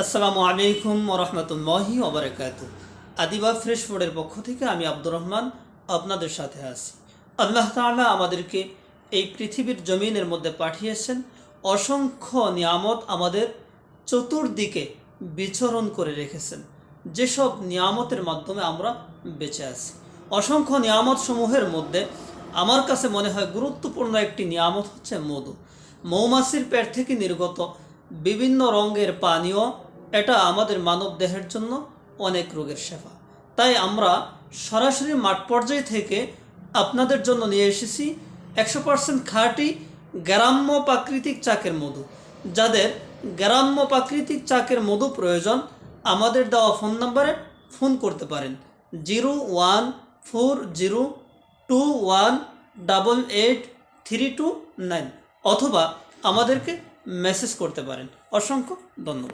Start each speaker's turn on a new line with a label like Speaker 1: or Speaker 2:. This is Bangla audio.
Speaker 1: আসসালামু আলাইকুম রহমতুল্লাহি ওবরাকাত আদিবা ফ্রেশ ফুডের পক্ষ থেকে আমি আব্দুর রহমান আপনাদের সাথে আছি। আল্লাহ তাআলা আমাদেরকে এই পৃথিবীর জমিনের মধ্যে পাঠিয়েছেন অসংখ্য নিয়ামত আমাদের চতুর্দিকে বিচরণ করে রেখেছেন। যেসব নিয়ামতের মাধ্যমে আমরা বেঁচে আছি। অসংখ্য নিয়ামত সমূহের মধ্যে আমার কাছে মনে হয় গুরুত্বপূর্ণ একটি নিয়ামত হচ্ছে মধু। মৌমাছির পেট থেকে নির্গত বিভিন্ন রঙের পানীয়, এটা আমাদের মানব দেহের জন্য অনেক রোগের সেবা তাই আমরা সরাসরি মাঠ পর্যায় থেকে আপনাদের জন্য নিয়ে এসেছি একশো পার্সেন্ট খাঁটি গ্রাম্য প্রাকৃতিক চাকের মধু। যাদের গ্রাম্য প্রাকৃতিক চাকের মধু প্রয়োজন, আমাদের দেওয়া ফোন নাম্বারে ফোন করতে পারেন। Zero one four zero two one double eight three two nine অথবা আমাদেরকে মেসেজ করতে পারেন। অসংখ্য ধন্যবাদ।